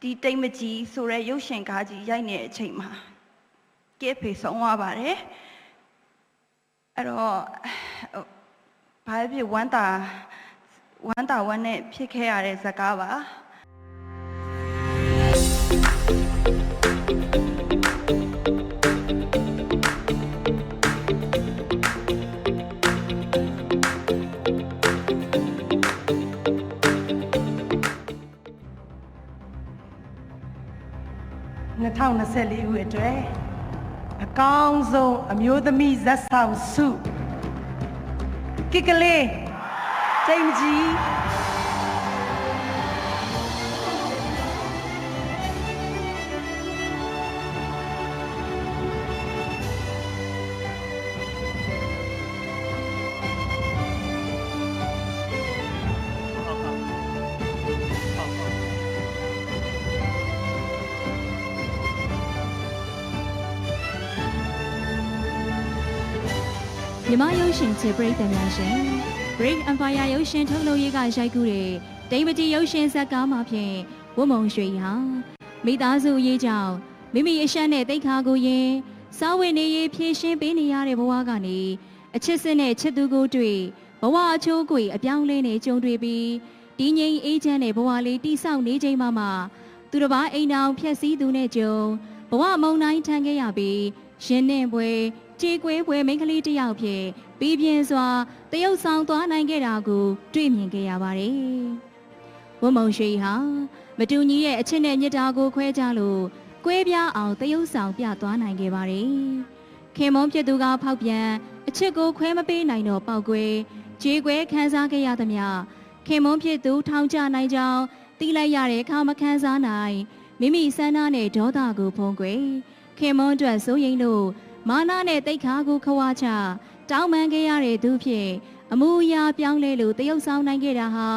ဒီတိတ်မကြီးဆိုတဲ့ရုပ်ရှင်ကားကြီးရိုက်နေတဲ့အချိန်မှာကဲဖေဆုံးသွားပါတယ်အဲ့တော့ဟိုဘာပဲဖြစ်ဝမ်းတာဝမ်းတာဝမ်းနဲ့ဖြစ်ခဲ့ရတဲ့ဇာတ်ကားပါ 2024ခုအတွက်အကောင်းဆုံးအမျိုးသမီးဇက်ဆောင်စုကိကလေးချိန်ကြီး မြမရုပ်ရှင်ချစ်ပရိသတ်များရှင် Break Empire ရုပ်ရှင်ထုတ်လုပ်ရေးကရိုက်ကူးတဲ့ဒိမတီရုပ်ရှင်ဇာတ်ကားမှာဖြင့်ဝတ်မုံရွှေဟာမိသားစုအရေးကြောင့်မိမိအရှက်နဲ့တိတ်ခါကိုရင်စားဝတ်နေရေးဖြည့်ရှင်းပေးနေရတဲ့ဘဝကနေအချစ်စစ်နဲ့ချစ်သူကိုတွေ့ဘဝအချိုးကွေအပြောင်းလဲနဲ့ကြုံတွေ့ပြီးတည်ငြိမ်အေးချမ်းတဲ့ဘဝလေးတိဆောက်နေချိန်မှမှသူတစ်ပါးအိမ်တော်ဖြက်စီးသူနဲ့ကြုံဘဝမုံတိုင်းထမ်းခဲ့ရပြီးရှင်နှင့်ပွဲ ကြေကွဲပွဲမိန်းကလေးတစ်ယောက်ဖြင့်ပြီးပြင်းစွာတရုတ်ဆောင်သွားနိုင်ခဲ့တာကို တွေ့မြင်ခဲ့ရပါတယ်။ဝမုံရွှေဟာမတူညီရဲ့အချစ်နဲ့မြတ်တာကိုခွဲကြလို့ကွဲပြားအောင်တရုတ်ဆောင်ပြသွားနိုင်ခဲ့ပါတယ်။ခင်မုန်းဖြစ်သူကဖောက်ပြန်အချစ်ကိုခွဲမပေးနိုင်တော့ပောက်ကွဲကြေကွဲခံစားခဲ့ရသမျှခင်မုန်းဖြစ်သူထောင်ချနိုင်ကြောင်းတီးလိုက်ရတဲ့အခါမခံစားနိုင်မိမိစန္ဒနဲ့ဒေါသကိုဖုံးကွယ်ခင်မွန်းအတွက်စိုးရိမ်လို့ မာနနဲ့တိတ်ခါကိုခွာချတောင်းပန်ခဲ့ရတဲ့သူဖြင့်အမှုအရာပြောင်းလဲလို့တရုတ်ဆောင်နိုင်ခဲ့တာဟာ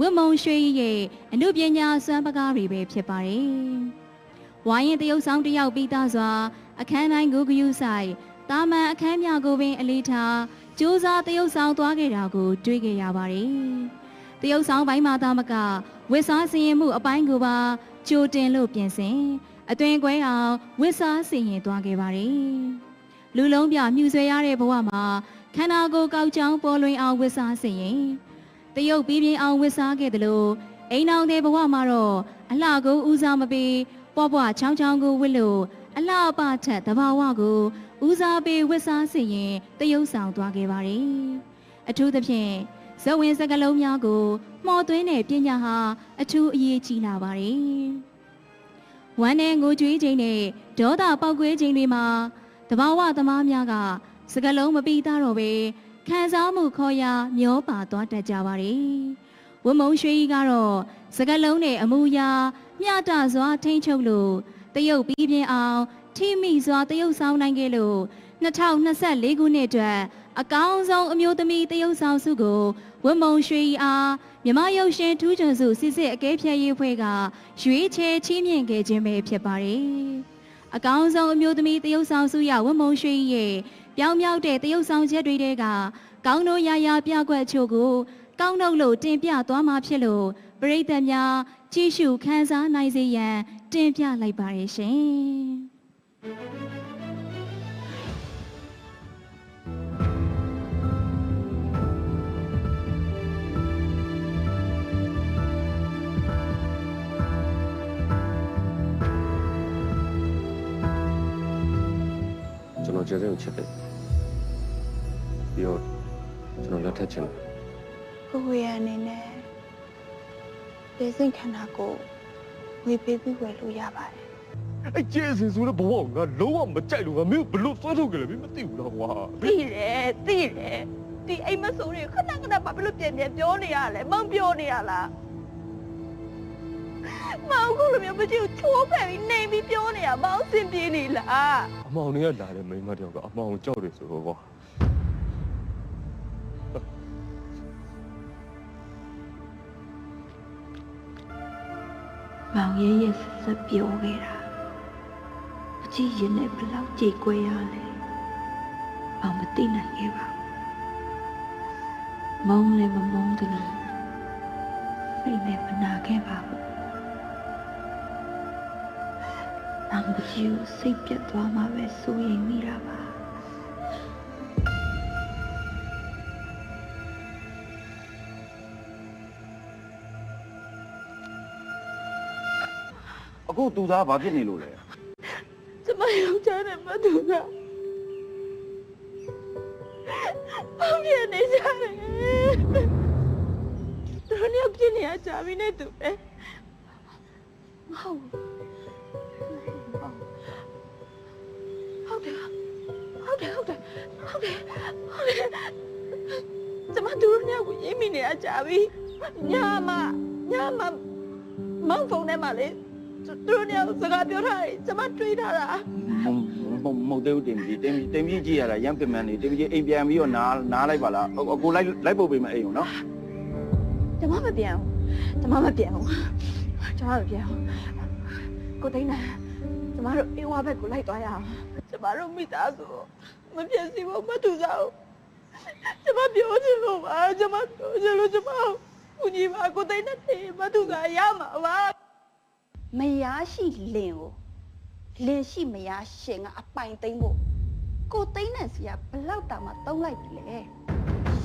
ဝတ်မုံရွှေရဲ့အမှုပညာစွမ်းပကားတွေပဲဖြစ်ပါတယ်။ဝိုင်းရင်တရုတ်ဆောင်တစ်ယောက်ပြီးသားစွာ အခန်းတိုင်းကိုဂယုဆိုင်တာမန်အခန်းများကိုပင်အလေးထားစူးစမ်းတရုတ်ဆောင်သွားခဲ့တာကို တွေ့ခဲ့ရပါတယ်။တရုတ်ဆောင်ပိုင်းမှာသာမကဝစ်စားစင်ရင်မှုအပိုင်းကိုပါကြိုတင်လို့ပြင်ဆင်အသွင်ကွဲအောင်ဝစ်စားစင်ရင်သွားခဲ့ပါတယ်။ လူလုံးပြမြူဆွဲရတဲ့ဘဝမှာခန္ဓာကိုယ်ကောက်ကြောင်ပေါ်လွင်အောင်ဝစ်စားစင်ရင်တရုတ်ပြီးပြင်းအောင်ဝစ်စားခဲ့တယ်လို့အိမ်အောင်တဲ့ဘဝမှာတော့အလှကိုဦးစားမပေးပွားပွားချောင်းချောင်းကိုဝစ်လို့အလှအပထက်တဘာဝကိုဦးစားပေးဝစ်စားစင်ရင်တရုတ်ဆောင်သွားခဲ့ပါတယ်။အထူးသဖြင့်ဇဝင်စကလုံးများကိုမှော်သွင်းတဲ့ပညာဟာအထူးအရေးကြီးလာပါတယ်။ဝမ်းနဲ့ငိုကြွေးခြင်းနဲ့ဒေါသပေါက်ကွဲခြင်းတွေမှာ တဘာဝသမားများကစကလုံးမပြီးသားတော့ပဲခံစားမှုခေါ်ရာမျောပါသွားတတ်ကြပါတယ်။ဝမုံရွှေကြီးကတော့စကလုံးနဲ့အမူအရာမျှတစွာထိမ့်ချုပ်လို့တရုတ်ပြီးပြင်းအောင်ထိမိစွာတရုတ်ဆောင်နိုင်ခဲ့လို့2024ခုနှစ်အတွက်အကောင်းဆုံးအမျိုးသမီးတရုတ်ဆောင်စုကိုဝမုံရွှေကြီးအားမြမရုပ်ရှင်ထူးချွန်စုစစ်စစ်အကဲဖြတ်ရေးဖွဲ့ကရွေးချယ်ချီးမြှင့်ခဲ့ခြင်းပဲဖြစ်ပါတယ်။ အကောင်းဆုံးအမျိုးသမီးတရုတ်ဆောင်စုရဝမုံရွှေကြီးရဲ့ပြောင်းမြောက်တဲ့တရုတ်ဆောင်ချက်တွေတဲကကောင်းတို့ရာရာပြကွက်ချို့ကိုကောင်းတို့လို့တင်ပြသွားမှာဖြစ်လို့ပရိသတ်များကြည့်ရှုခန်းစားနိုင်စေရန်တင်ပြလိုက်ပါရရှင်။ ကျွန်တော်ကျေစင်းကိုချစ်တယ်ပြီးတော့ကျွန်တော်လက်ထပ်ချင်တယ်ကိုဝေရအနေနဲ့ဒေစိတ်ခန္ဓာကိုဝေပေးပြီးဝယ်လို့ရပါတယ်အဲ့ကျဲစင်ဆိုတဲ့ဘဝကငါလုံးဝမကြိုက်လို့ငါမင်းဘလို့စွဲထုတ်ကြလဲမင်းမသိဘူးလားကွာသိတယ်သိတယ်ဒီအိမ်မဆိုးတွေခဏခဏဘာဖြစ်လို့ပြန်ပြန်ပြောနေရလဲမုံပြောနေရလား မောင်ခုလိုမျိုးမကြည့်ဘူးချိုးဖယ်ပြီးနေပြီးပြောနေရမောင်စင်ပြေနေလားအမောင်တွေကလာတယ်မိန်းမတယောက်ကအမောင်ကိုကြောက်တယ်ဆိုတော့ကွာမောင်ရဲ့ရဲ့ဆက်ဆက်ပြောခဲ့တာအကြည့်ရင်နဲ့ဘလောက်ကြေကွဲရလဲမောင်မသိနိုင်ခဲ့ပါဘူးမုံလည်းမမုံတယ်လို့စိတ်နဲ့မနာခဲ့ပါဘူး တောင်ကြီးကိုစိတ်ပြတ်သွားမှာပဲစိုးရိမ်မိတာပါအခုသူသားဘာဖြစ်နေလို့လဲကျမယောက်ျားနဲ့မတူတာဘာဖြစ်နေကြလဲတို့ညပြင်းနေကြပြီနဲ့သူပဲမဟုတ် ဟုတ်တယ်ဟုတ်တယ်ဟုတ်တယ်ဟုတ်တယ်ကျမတို့ညကိုရေးမိနေရကြပြီညမညမမောင်ဖုန်းထဲမှာလေသူတို့ညကိုစကားပြောထားတယ်ကျမတွေးထားတာမမဟုတ်သေးဘူးတင်ကြီးတင်ကြီးတင်ကြီးကြည့်ရတာရမ်းပင်မနေတင်ကြီးအိမ်ပြန်ပြီးတော့နားနားလိုက်ပါလားအကိုလိုက်လိုက်ပို့ပေးမယ်အိမ်ကိုနော်ကျမမပြန်ဘူးကျမမပြန်ဘူးကျမမပြန်ဘူးကိုသိန်းနာ မတို့အေးဝါဘက်ကိုလိုက်သွားရအောင်ကျမတို့မိသားစုကိုမပြည့်စည်ဘူးမတူစားဘူးကျမပြောချင်လို့ပါကျမပြောချင်လို့ကျမကိုကြီးပါကိုသိန်းနဲ့တေးမတူစားရမှာပါမယားရှိလင်ကိုလင်ရှိမယားရှင်ကအပိုင်သိမ့်ဖို့ကိုသိမ့်တဲ့စီကဘလောက်တောင်မှတုံးလိုက်ပြီလေ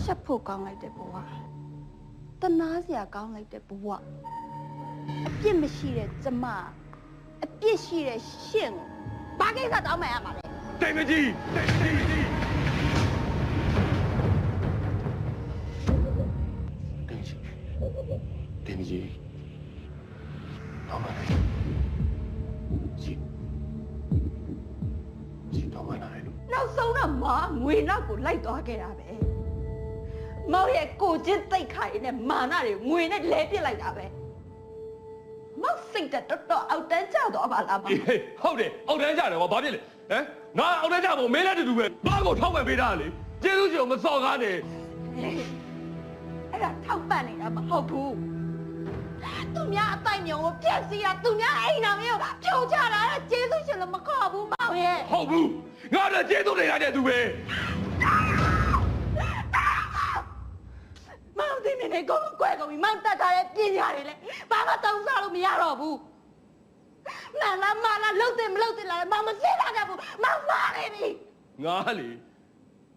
ရှက်ဖို့ကောင်းလိုက်တဲ့ဘဝတနာစရာကောင်းလိုက်တဲ့ဘဝအပြစ်မရှိတဲ့ကျမ အပြစ်ရှိတဲ့ရှင်ကိုဘာကိစ္စတောင်းမှရမှာလဲတိတ်မကြီးတိတ်မကြီးတင်ကြီးတင်ကြီးတော့မလေးကြီးကြီးတော့မလာလို့နောက်ဆုံးတော့မငွေနောက်ကိုလိုက်သွားခဲ့တာပဲမောင်ရဲ့ကိုချင်းတိတ်ခါရည်နဲ့မာနတွေငွေနဲ့လဲပစ်လိုက်တာပဲ မောက်စိတ်တက်တော်တော်အောက်တန်းကျသွားပါလားမအေးဟုတ်တယ်အောက်တန်းကြတယ်ကွာဘာဖြစ်လဲဟမ်ငါအောက်တန်းကြဖို့မင်းလည်းတူတူပဲဘာကိုထောက်ပံ့ပေးတာလေကျေးဇူးရှင်ကိုမစော်ကားနဲ့အဲ့ဒါထောက်ပံ့နေတာမဟုတ်ဘူးသူများအတိုင်းမျိုးကိုပြက်စီတာသူများအိမ်တော်မျိုးဖြိုချတာတဲ့ကျေးဇူးရှင်လို့မခေါ်ဘူးမောင်ရဲ့ဟုတ်ဘူးငါလည်းကျေးဇူးတင်လိုက်တဲ့သူပဲ မောင်သိနေနေကုန်ကွဲကုန်ပြီမောင်တက်ထားတဲ့ပညာတွေလေဘာမှတုံးစားလို့မရတော့ဘူးမလာမလာလှုပ်တယ်မလှုပ်တယ်လားမောင်မသိတာကြဘူးမောင်မာနေပြီငါလေ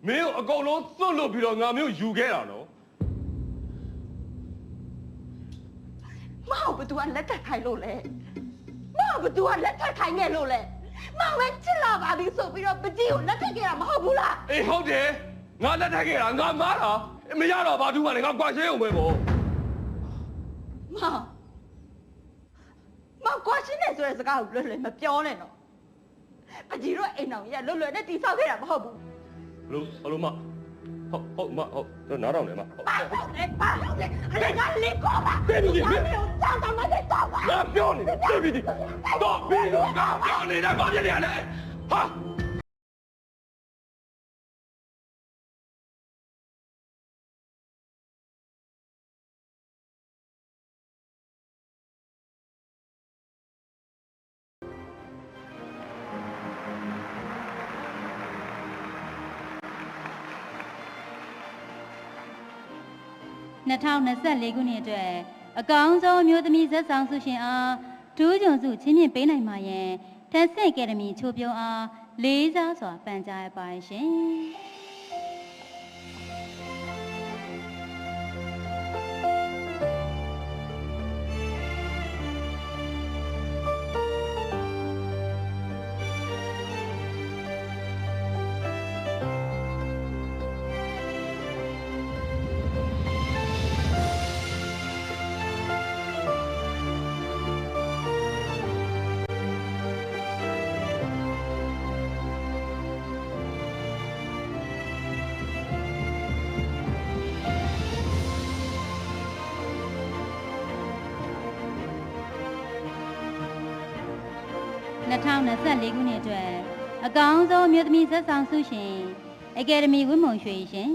မင်းကိုအကုန်လုံးသွတ်လို့ပြီးတော့ငါမျိုးယူခဲ့တာနော်မောင်ဘသူကလက်ထပ်ခိုင်းလို့လဲမောင်ဘသူကလက်ထပ်ခိုင်းခဲ့လို့လဲမောင်လည်းချစ်လာပါပြီဆိုပြီးတော့ပကြီးကိုလက်ထပ်ခဲ့တာမဟုတ်ဘူးလားအေးဟုတ်တယ်ငါလက်ထပ်ခဲ့တာငါမားတာ မရတော့ဘာသူမှလည်းငါကွာရှင်းအောင်ပဲပေါ့မောင်မောင်ကွာရှင်းနေဆိုတဲ့စကားကိုလွယ်လွယ်မပြောနဲ့နော်ပကြီးတို့အိမ်တော်ကြီးကလွယ်လွယ်နဲ့တိဆောက်ခဲ့တာမဟုတ်ဘူးဘလို့ဘလို့မဟုတ်ဟုတ်မဟုတ်တော့နားတော့လေမဟုတ်ဘာလို့လဲဘာလို့လဲအလေကလေးကောပါတဲ့ပြီမင်းမျိုးတောင်းတောင်းနဲ့တောင်းပါငါပြောနေတယ်တဲ့ပြီတော့ပြီးတော့ငါပြောနေတာဘာဖြစ်နေရလဲဟာ 2024ခုနှစ်အတွက်အကောင်းဆုံးအမျိုးသမီးဇက်ဆောင်ဆုရှင်အားဒူးဂျုံစုချင်းမြင့်ပေးနိုင်ပါရန်ထက်ဆင့်အကယ်ဒမီချိုးပြုံးအားလေးစားစွာပန်ကြားရပါရှင်။ 2024ခုနှစ်အတွက်အကောင်းဆုံးအမျိုးသမီးဇက်ဆောင်ဆုရှင်အကယ်ဒမီဝင်းမုံရွှေရှင်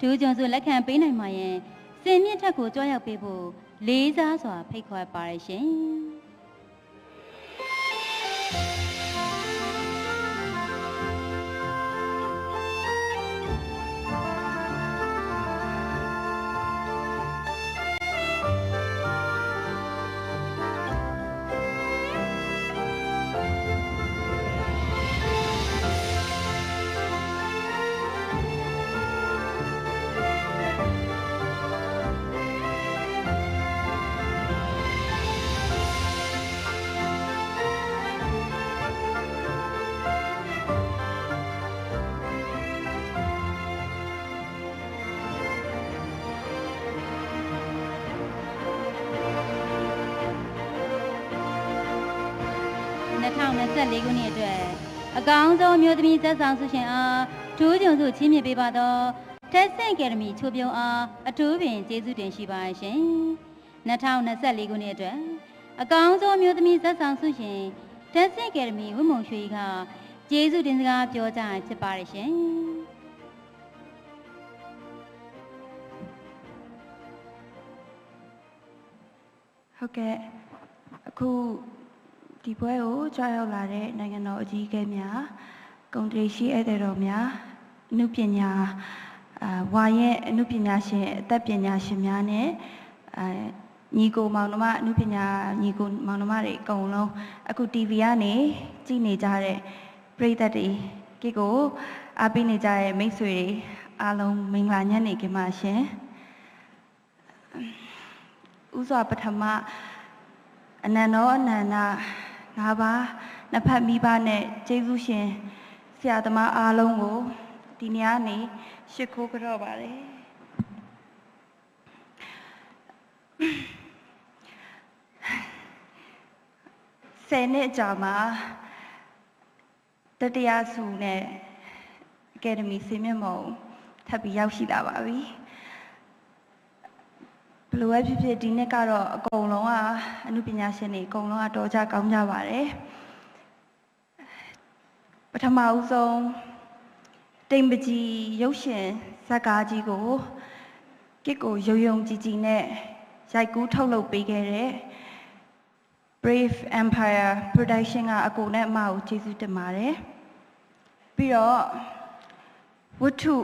ဒူးဂျုံစုလက်ခံပေးနိုင်ပါရန်စင်မြင့်ထက်ကိုကြွားရောက်ပေးဖို့လေးစားစွာဖိတ်ခေါ်ပါရရှင်။ 2024ခုနှစ်အတွက်အကောင်းဆုံးမျိုးသမီးဇက်ဆောင်ဆုရှင်အားထူးချွန်ဆုချီးမြှင့်ပေးပါသောတက်ဆင့်အကယ်ဒမီချိုးပြုံးအားအထူးပင်ကျေးဇူးတင်ရှိပါရှင်2024ခုနှစ်အတွက်အကောင်းဆုံးမျိုးသမီးဇက်ဆောင်ဆုရှင်တက်ဆင့်အကယ်ဒမီဝတ်မုံရွှေကကျေးဇူးတင်စကားပြောကြဖြစ်ပါတယ်ရှင်ဟုတ်ကဲ့အခု ဒီပွဲကိုကြွရောက်လာတဲ့နိုင်ငံတော်အကြီးအကဲများဂုဏ်တရီရှိဧည့်သည်တော်များအနုပညာအာဝါရဲ့အနုပညာရှင်အသက်ပညာရှင်များနဲ့အဲညီကိုမောင်နှမအနုပညာညီကိုမောင်နှမတွေအကုန်လုံးအခု TV ကနေကြည့်နေကြတဲ့ပရိသတ်တွေကိကိုအားပေးနေကြတဲ့မိတ်ဆွေတွေအားလုံးမင်္ဂလာညနေခင်းပါရှင်ဥစွာပထမအနန္တောအနန္တ ငါးပါးနှစ်ဖက်မိဘနဲ့ကျေးဇူးရှင်ဆရာသမားအားလုံးကိုဒီနေ့ကနေရှ िख ိုးကြတော့ပါတယ်ဆယ်နှစ်ကြာမှာတတရားစုနဲ့အကယ်ဒမီစင်မြင့်မုံထပ်ပြီးရောက်ရှိလာပါပြီ ဘယ်လိုပဲဖြစ်ဖြစ်ဒီနှစ်ကတော့အကုန်လုံးကအမှုပညာရှင်တွေအကုန်လုံးကတော်ကြကောင်းကြပါတယ်ပထမဦးဆုံးတိမ်ပကြီးရုပ်ရှင်ဇာတ်ကားကြီးကိုကစ်ကိုယုံယုံကြည်ကြည်နဲ့ရိုက်ကူးထုတ်လုပ်ပေးခဲ့တဲ့ Brave Empire Production ကအကိုနဲ့အမကိုကျေးဇူးတင်ပါတယ်ပြီးတော့ဝတ္ထု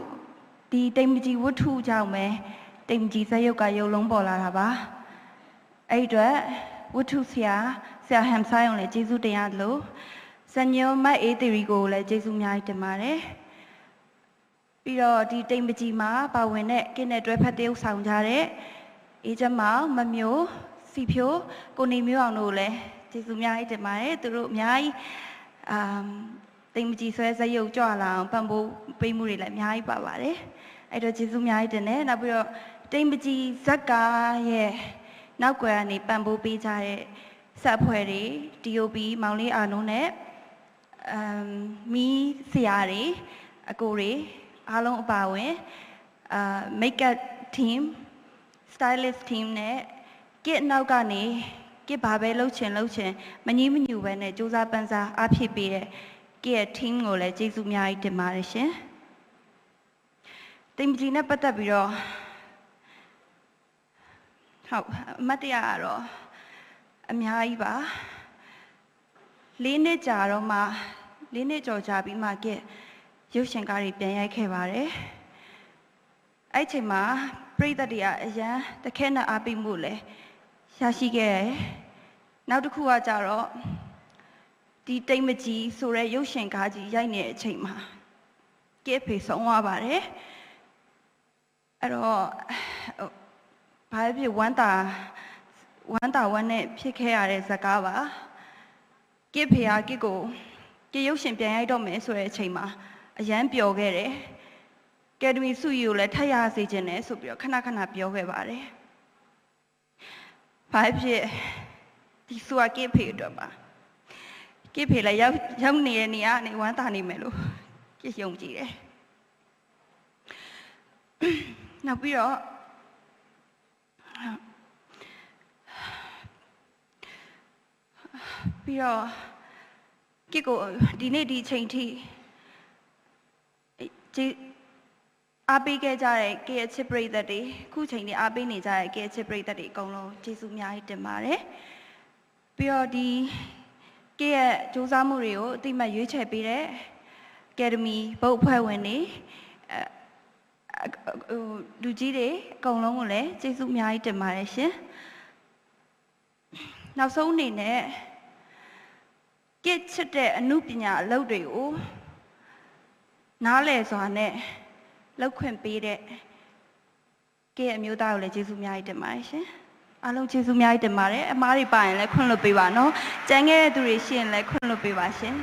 ဒီတိမ်ပကြီးဝတ္ထုကြောင့်ပဲ တိမ်ကြီးဇက်ရုပ်ကရုပ်လုံးပေါ်လာတာပါအဲ့ဒီအတွက်ဝတ္ထုဆရာဆရာဟမ်ဆိုင်အောင်လည်းကျေးဇူးတင်ရလို့စညောမတ်အေးတီရီကိုလည်းကျေးဇူးအများကြီးတင်ပါတယ်ပြီးတော့ဒီတိမ်ပကြီးမှာပါဝင်တဲ့ကင်းနဲ့တွဲဖက်တရုပ်ဆောင်ကြတဲ့အေးချမောင်မမျိုးစီဖြိုးကိုနေမျိုးအောင်တို့လည်းကျေးဇူးအများကြီးတင်ပါတယ်သူတို့အများကြီးအမ်တိမ်ပကြီးဆွဲဇက်ရုပ်ကြွလာအောင်ပံ့ပိုးပေးမှုတွေလည်းအများကြီးပါပါတယ်အဲ့တော့ကျေးဇူးအများကြီးတင်တယ်နောက်ပြီးတော့ တိမ်ပကြီးဇက်ကာရဲ့နောက်ွယ်ကနေပံ့ပိုးပေးကြတဲ့ဆက်ဖွဲ့တွေ DOP မောင်လေးအာနုနဲ့အမ်မီးဆရာတွေအကိုတွေအားလုံးအပါဝင်အာ makeup team stylist team နဲ့ကစ်နောက်ကနေကစ်ဘာပဲလှုပ်ချင်လှုပ်ချင်မငြီးမညူပဲနဲ့စူးစမ်းပန်းစားအားဖြစ်ပေးတဲ့ကစ်ရဲ့ team ကိုလည်းကျေးဇူးအများကြီးတင်ပါတယ်ရှင်တင်ပကြီးနဲ့ပတ်သက်ပြီးတော့ ဟုတ်အမတ်တရားကတော့အများကြီးပါလေးနှစ်ကြာတော့မှလေးနှစ်ကြော်ကြာပြီးမှကစ်ရုပ်ရှင်ကားတွေပြန်ရိုက်ခဲ့ပါတယ်အဲ့ချိန်မှာပြိသက်တွေကအရန်တခဲနဲ့အားပေးမှုလည်းရရှိခဲ့တယ်နောက်တစ်ခုကကြတော့ဒီတိမ်မကြီးဆိုတဲ့ရုပ်ရှင်ကားကြီးရိုက်နေတဲ့အချိန်မှာကစ်ဖေဆုံးသွားပါတယ်အဲ့တော့ဟို ဘာပဲဖြစ်ဝမ်းတာဝမ်းတာဝမ်းနဲ့ဖြစ်ခဲ့ရတဲ့ဇာတ်ကားပါကစ်ဖေဟာကစ်ကိုကစ်ရုပ်ရှင်ပြန်ရိုက်တော့မယ်ဆိုတဲ့အချိန်မှာအရန်ပျော်ခဲ့တယ်ကယ်ဒမီစုယူကိုလည်းထပ်ရစေခြင်းနဲ့ဆိုပြီးတော့ခဏခဏပြောခဲ့ပါတယ်ဘာပဲဖြစ်ဒီစုကကစ်ဖေအတွက်ပါကစ်ဖေလည်းရောက်ရောက်နေတဲ့နေရာကနေဝမ်းတာနေမယ်လို့ကစ်ယုံကြည်တယ်နောက်ပြီးတော့ ပြီးတော့ကစ်ကိုဒီနေ့ဒီအချိန်ထိဂျေအားပေးခဲ့ကြတဲ့ကရဲ့ချစ်ပရိသတ်တွေခုချိန်นี้အားပေးနေကြတဲ့ကရဲ့ချစ်ပရိသတ်တွေအကုန်လုံးကျေးဇူးအများကြီးတင်ပါတယ်ပြီးတော့ဒီကရဲ့စူးစမ်းမှုတွေကိုအတိမတ်ရွေးချယ်ပေးတဲ့ Academy ဘုတ်အဖွဲ့ဝင်တွေအဲ ဟိုလူကြီးတွေအကုန်လုံးကိုလည်းကျေးဇူးအများကြီးတင်ပါတယ်ရှင်နောက်ဆုံးအနေနဲ့ကစ်ချစ်တဲ့အမှုပညာအလုပ်တွေကိုနားလည်စွာနဲ့လောက်ခွင့်ပေးတဲ့ကဲအမျိုးသားကိုလည်းကျေးဇူးအများကြီးတင်ပါတယ်ရှင်အားလုံးကျေးဇူးအများကြီးတင်ပါတယ်အမားတွေပါရင်လည်းခွင့်လွှတ်ပေးပါနော်ကြံခဲ့တဲ့သူတွေရှိရင်လည်းခွင့်လွှတ်ပေးပါရှင်